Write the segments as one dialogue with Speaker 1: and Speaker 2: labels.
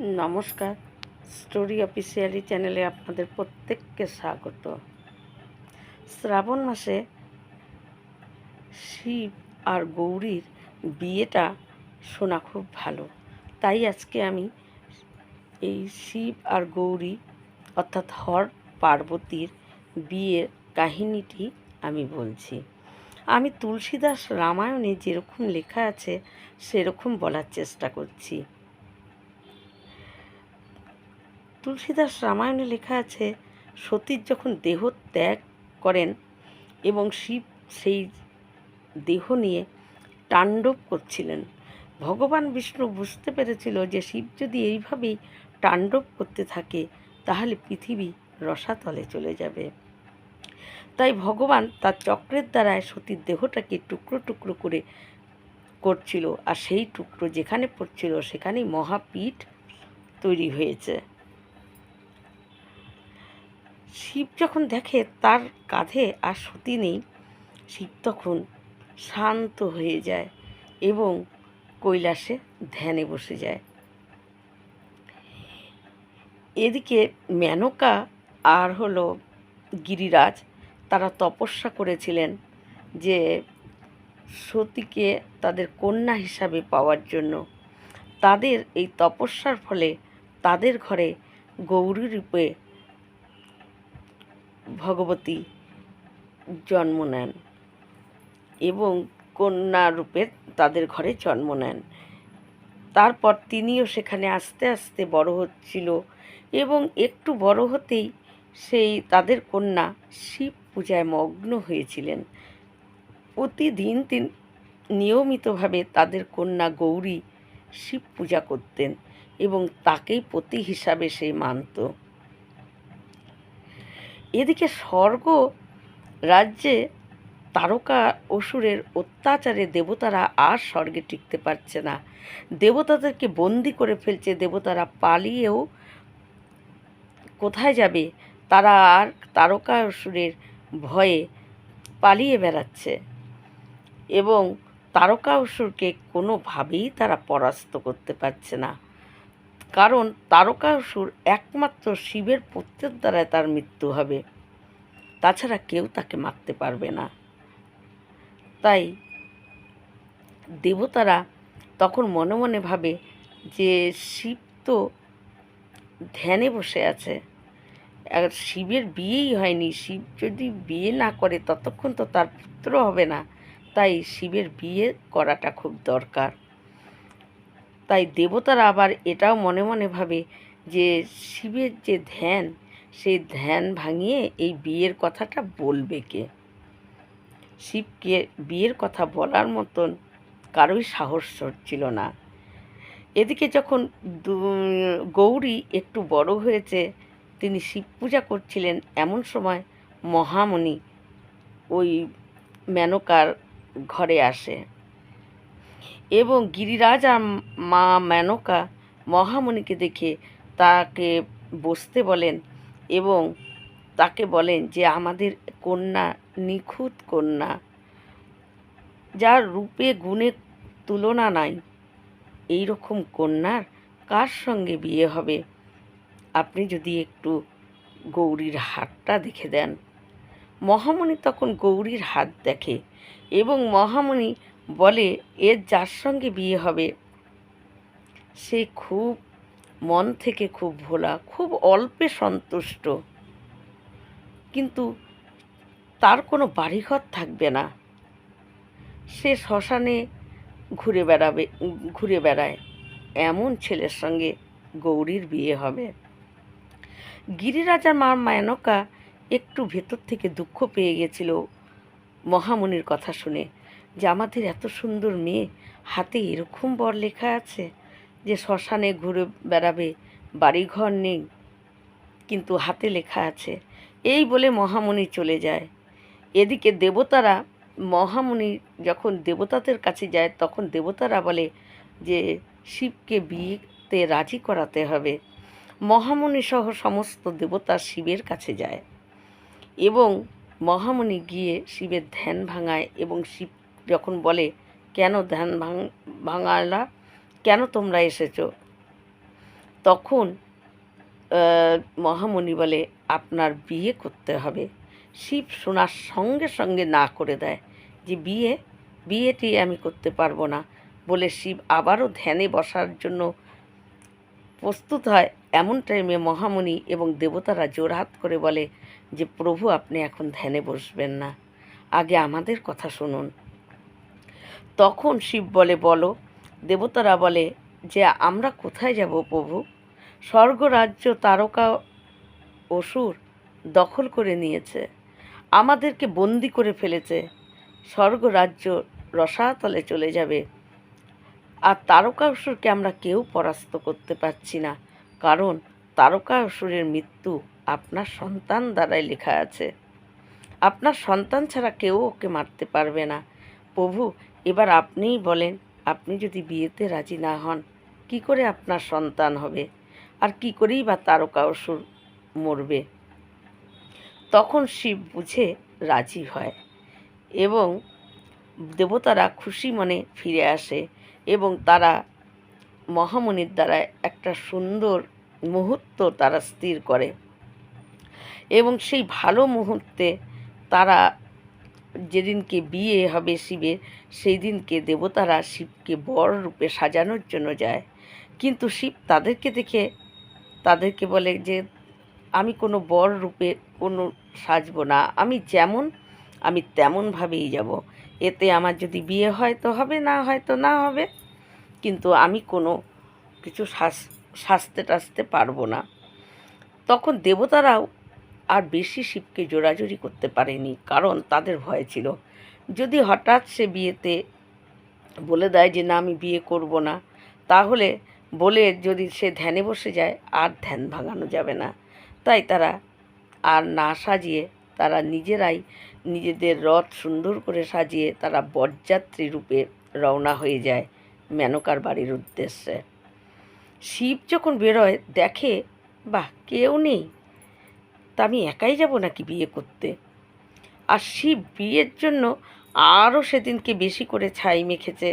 Speaker 1: নমস্কার। Story officially চ্যানেলে আপনাদের প্রত্যেককে স্বাগত। শ্রাবণ মাসে শিব আর গৌরীর বিয়েটা শোনা খুব ভালো। তাই আজকে আমি এই শিব আর গৌরী, অর্থাৎ হর পার্বতীর বিয়ের কাহিনীটি আমি বলছি। আমি তুলসীদাস রামায়ণে যেরকম লেখা আছে, সেরকম বলার চেষ্টা করছি। তুলসীদাস রামায়ণে লেখা আছে, সতীর যখন দেহ ত্যাগ করেন এবং শিব সেই দেহ নিয়ে তাণ্ডব করছিলেন, ভগবান বিষ্ণু বুঝতে পেরেছিল যে শিব যদি এইভাবেই তাণ্ডব করতে থাকে, তাহলে পৃথিবী রসাতলে চলে যাবে। তাই ভগবান তার চক্রের দ্বারায় সতীর দেহটাকে টুকরো টুকরো করে করছিল, আর সেই টুকরো যেখানে পড়ছিল সেখানেই মহাপীঠ তৈরি হয়েছে। শিব যখন দেখে তার কাঁধে আর সতী নেই, শিব তখন শান্ত হয়ে যায় এবং কৈলাসে ধ্যানে বসে যায়। এদিকে মেনকা আর হলো গিরিরাজ, তারা তপস্যা করেছিলেন যে সতীকে তাদের কন্যা হিসাবে পাওয়ার জন্য। তাদের এই তপস্যার ফলে তাদের ঘরে গৌরী রূপে ভগবতী জন্ম নেন এবং কন্যা রূপে তাদের ঘরে জন্ম নেন। তারপর তিনিও সেখানে আস্তে আস্তে বড় হচ্ছিল এবং একটু বড় হতেই সেই তাদের কন্যা শিব পূজায় মগ্ন হয়েছিলেন। প্রতিদিন তিন নিয়মিতভাবে তাদের কন্যা গৌরী শিব পূজা করতেন এবং তাকেই পতি হিসাবে সে মানত। এদিকে স্বর্গ রাজ্যে তারকা অসুরের অত্যাচারে দেবতারা আর স্বর্গে টিকতে পারছে না। দেবতাদেরকে বন্দি করে ফেলছে, দেবতারা পালিয়েও কোথায় যাবে? তারা আর তারকা অসুরের ভয়ে পালিয়ে বেড়াচ্ছে এবং তারকা অসুরকে কোনোভাবেই তারা পরাস্ত করতে পারছে না। কারণ তারকাসুর একমাত্র শিবের পুত্রের দ্বারায় তার মৃত্যু হবে। তাছাড়া কেউ তাকে মারতে পারবে না। তাই দেবতারা তখন মনে মনে ভাবে যে শিব তো ধ্যানে বসে আছে। আর শিবের বিয়েই হয়নি। শিব যদি বিয়ে না করে ততক্ষণ তো তার পুত্র হবে না। তাই শিবের বিয়ে করাটা খুব দরকার। তাই দেবতারা আবার এটাও মনে মনে ভাবে যে শিবের যে ধ্যান, সেই ধ্যান ভাঙিয়ে এই বিয়ের কথাটা বলবে কে? শিবকে বিয়ের কথা বলার মতন কারোই সাহস ছিল না। এদিকে যখন গৌরী একটু বড় হয়েছে, তিনি শিব পূজা করছিলেন এমন সময় মহামণি ওই মেনকার ঘরে আসে। এবং গিরিরাজ আর মা মেনকা মহামণিকে দেখে তাকে বসতে বলেন এবং তাকে বলেন যে, আমাদের কন্যা নিখুঁত কন্যা, যার রূপে গুণে তুলনা নাই এই রকম কন্যার কার সঙ্গে বিয়ে হবে? আপনি যদি একটু গৌরীর হাতটা দেখে দেন। মহামণি তখন গৌরীর হাত দেখে এবং মহামণি বলে এর যার সঙ্গে বিয়ে হবে? সে খুব, মন থেকে খুব ভোলা, খুব অল্পে সন্তুষ্ট। কিন্তু তার কোনো বাড়িঘর থাকবে না। সে শ্মশানে ঘুরে বেড়াবে, ঘুরে বেড়ায়। এমন ছেলের সঙ্গে গৌরীর বিয়ে হবে। গিরিরাজার মার মায়নকা একটু ভেতর থেকে দুঃখ পেয়ে গেছিল মহামুনির কথা শুনে। যে আমাদের এত সুন্দর মেয়ে হাতে এরকম বর লেখা আছে যে শ্মশানে ঘুরে বেড়াবে, বাড়িঘর নেই, কিন্তু হাতে লেখা আছে, এই বলে মহামণি চলে যায়। এদিকে দেবতারা, মহামণি যখন দেবতাদের কাছে যায়, তখন দেবতারা বলে যে শিবকে বিয়েতে রাজি করাতে হবে। মহামণি সহ সমস্ত দেবতা শিবের কাছে যায় এবং মহামণি গিয়ে শিবের ধ্যান ভাঙায় এবং শিব যখন বলে, কেন ধ্যান ভাঙ ভাঙালা? কেন তোমরা এসেছ? তখন মহামণি বলে, আপনার বিয়ে করতে হবে। শিব শোনার সঙ্গে সঙ্গে না করে দেয় যে, বিয়ে, বিয়েটি আমি করতে পারব না। বলে শিব আবারও ধ্যানে বসার জন্য প্রস্তুত হয় এমন টাইমে মহামণি এবং দেবতারা জোরহাত করে বলে যে, প্রভু, আপনি এখন ধ্যানে বসবেন না। আগে আমাদের কথা শুনুন। তখন শিব বলে, বলো। দেবতারা বলে, যে আমরা কোথায় যাব প্রভু? স্বর্গরাজ্য তারকা অসুর দখল করে নিয়েছে, আমাদেরকে বন্দি করে ফেলেছে, স্বর্গরাজ্য রসাতলে চলে যাবে। আর তারকাসুরকে আমরা কেউ পরাস্ত করতে পারছি না, কারণ তারকাসুরের মৃত্যু আপনার সন্তান দ্বারাই লেখা আছে। আপনার সন্তান ছাড়া কেউ ওকে মারতে পারবে না। প্রভু এবার আপনিই বলেন, আপনি যদি বিয়েতে রাজি না হন, কি করে আপনার সন্তান হবে? আর কি করেই বা তারকা অসুর মরবে? তখন শিব বুঝে রাজি হয় এবং দেবতারা খুশি মনে ফিরে আসে এবং তারা মহামণির দ্বারা একটা সুন্দর মুহূর্ত তারা স্থির করে এবং সেই ভালো মুহূর্তে তারা যেদিনকে বিয়ে হবে শিবের সেই দিনকে দেবতারা শিবকে বর রূপে সাজানোর জন্য যায়। কিন্তু শিব তাদেরকে দেখে, তাদেরকে বলে যে, আমি কোনো বর রূপে কোনো সাজবো না। আমি যেমন, আমি তেমনভাবেই যাব। এতে আমার যদি বিয়ে হয় তো হবে, না হয় তো না হবে। কিন্তু আমি কোনো কিছু সাজ সাজতে টাজতে পারব না। তখন দেবতারাও আর বেশি শিবকে জোরাজুরি করতে পারেনি, কারণ তাদের ভয় ছিল। যদি হঠাৎ সে বিয়েতে বলে দেয় যে, না, আমি বিয়ে করব না, তাহলে বলে যদি সে ধ্যানে বসে যায়, আর ধ্যান ভাঙানো যাবে না। তাই তারা আর না সাজিয়ে তারা নিজেরাই নিজেদের রথ সুন্দর করে সাজিয়ে তারা বরযাত্রী রূপে রওনা হয়ে যায় মেনকার বাড়ির উদ্দেশ্যে। শিব যখন বেরোয়, দেখে, বাহ, কেউ নেই। তা আমি একাই যাব নাকি বিয়ে করতে? আর শিব বিয়ের জন্য আরও সেদিনকে বেশি করে ছাই মেখেছে।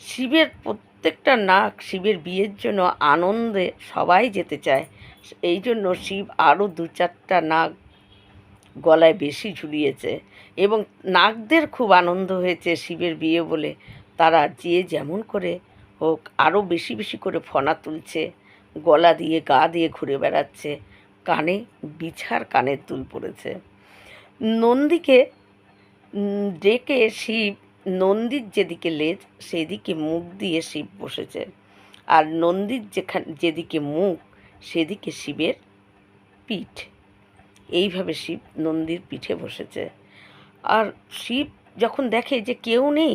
Speaker 1: শিবের প্রত্যেকটা নাক শিবের বিয়ের জন্য আনন্দে সবাই যেতে চায়। এই জন্য শিব আরও দু চারটা নাক গলায় বেশি ঝুলিয়েছে এবং নাগদের খুব আনন্দ হয়েছে শিবের বিয়ে বলে। তারা যে যেমন করে হোক আরও বেশি বেশি করে ফনা তুলছে, গলা দিয়ে গা দিয়ে ঘুরে বেড়াচ্ছে। কানে, বিছার কানের দুল পড়েছে। নন্দীকে ডেকে শিব, নন্দীর যেদিকে লেজ, সেদিকে মুখ দিয়ে শিব বসেছে। আর নন্দীর যেখানে, যেদিকে মুখ, সেদিকে শিবের পিঠ। এইভাবে শিব নন্দীর পিঠে বসেছে। আর শিব যখন দেখে যে কেউ নেই,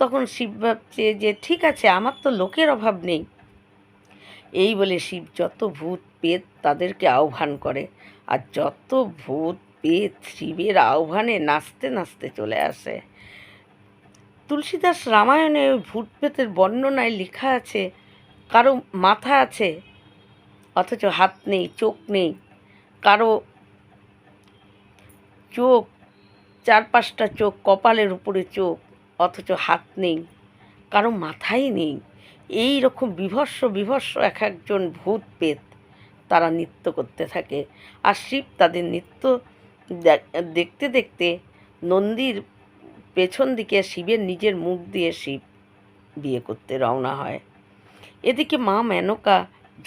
Speaker 1: তখন শিব ভাবছে যে, ঠিক আছে, আমার তো লোকের অভাব নেই। এই বলে শিব যত ভূত পেত তাদেরকে আহ্বান করে। আর যত ভূত পেত শিবের আহ্বানে নাচতে নাচতে চলে আসে। তুলসীদাস রামায়ণে ওই ভূত পেতের বর্ণনায় লেখা আছে, কারও মাথা আছে, অথচ হাত নেই, চোখ নেই। কারও চোখ চার পাঁচটা চোখ, কপালের উপরে চোখ, অথচ হাত নেই। কারও মাথাই নেই। এই রকম বিভৎস বিভৎস এক একজন ভূত পেত। তারা নৃত্য করতে থাকে। আর শিব তাদের নৃত্য দেখতে দেখতে নন্দীর পেছন দিকে শিবের নিজের মুখ দিয়ে শিব বিয়ে করতে রওনা হয়। এদিকে মা মেনকা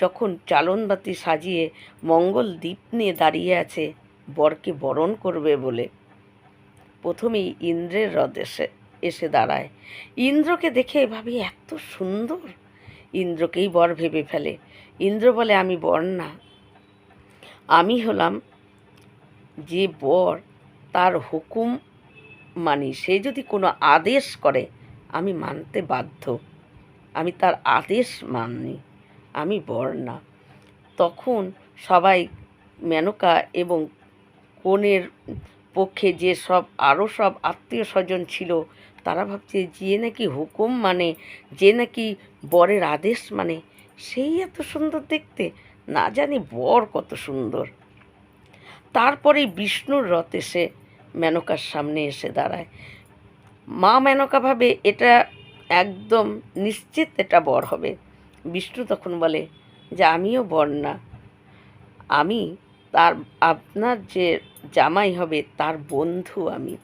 Speaker 1: যখন চালনবাতি সাজিয়ে মঙ্গল দ্বীপ নিয়ে দাঁড়িয়ে আছে, বরকে বরণ করবে বলে প্রথমেই ইন্দ্রের হ্রদ এসে দাঁড়ায়। ইন্দ্রকে দেখে ভাবি এত সুন্দর। ইন্দ্রকেই বর ভেবে ফেলে। ইন্দ্র বলে, আমি বর না। আমি হলাম যে বর, তার হুকুম মানি। সে যদি কোনো আদেশ করে, আমি মানতে বাধ্য। আমি তার আদেশ মানি। আমি বর না। তখন সবাই মেনকা এবং কনের পক্ষে যে সব আরও সব আত্মীয় স্বজন ছিল, তারা ভাবছে যে নাকি হুকুম মানে যে নাকি বরের আদেশ মানে সেই এত সুন্দর দেখতে, না জানি বর কত সুন্দর। তারপরেই বিষ্ণুর রথ এসে মেনকার সামনে এসে দাঁড়ায়। মা মেনকা ভাবে এটা একদম নিশ্চিত এটা বর হবে। বিষ্ণু তখন বলে, যে আমিও বর না। আমি তার, আপনার যে জামাই হবে তার বন্ধু আমি।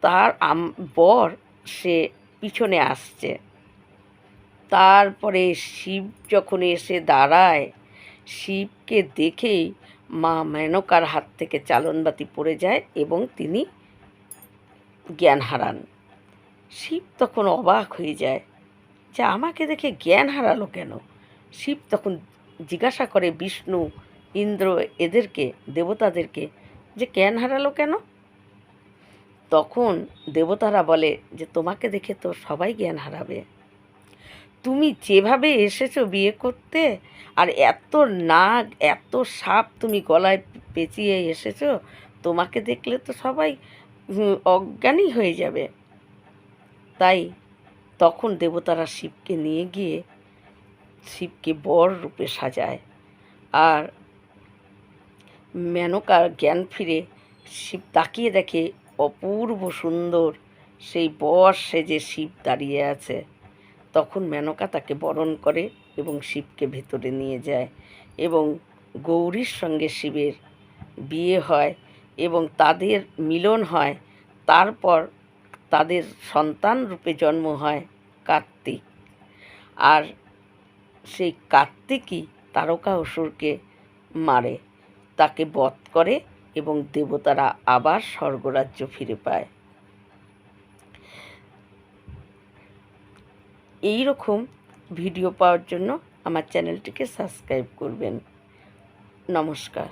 Speaker 1: তার আম- বর সে পিছনে আসছে। তারপরে শিব যখন এসে দাঁড়ায়, শিবকে দেখেই মা মেনকার হাত থেকে চালনবাতি পড়ে যায় এবং তিনি জ্ঞান হারান। শিব তখন অবাক হয়ে যায়, যে আমাকে দেখে জ্ঞান হারালো কেন? শিব তখন জিজ্ঞাসা করে, বিষ্ণু ইন্দ্র এদেরকে, দেবতাদেরকে যে জ্ঞান হারালো কেন? তখন দেবতারা বলে যে, তোমাকে দেখে তো সবাই জ্ঞান হারাবে। তুমি যেভাবে এসেছ বিয়ে করতে, আর এত নাগ, এত সাপ তুমি গলায় পেঁচিয়ে এসেছ, তোমাকে দেখলে তো সবাই অজ্ঞানী হয়ে যাবে। তাই তখন দেবতারা শিবকে নিয়ে গিয়ে, শিবকে বর রূপে সাজায়। আর মেনকার জ্ঞান ফিরে শিব তাকিয়ে দেখে অপূর্ব সুন্দর সেই বর সেজে শিব দাঁড়িয়ে আছে। তখন মেনকা তাকে বরণ করে এবং শিবকে ভেতরে নিয়ে যায় এবং গৌরীর সঙ্গে শিবের বিয়ে হয় এবং তাদের মিলন হয়। তারপর তাদের সন্তান রূপে জন্ম হয় কার্তিক। আর সেই কার্তিকই তারকা অসুরকে মারে। তাকে বধ করে এবং দেবতারা আবার স্বর্গরাজ্য ফিরে পায়। এই রকম ভিডিও পাওয়ার জন্য আমার চ্যানেলটিকে সাবস্ক্রাইব করবেন। নমস্কার।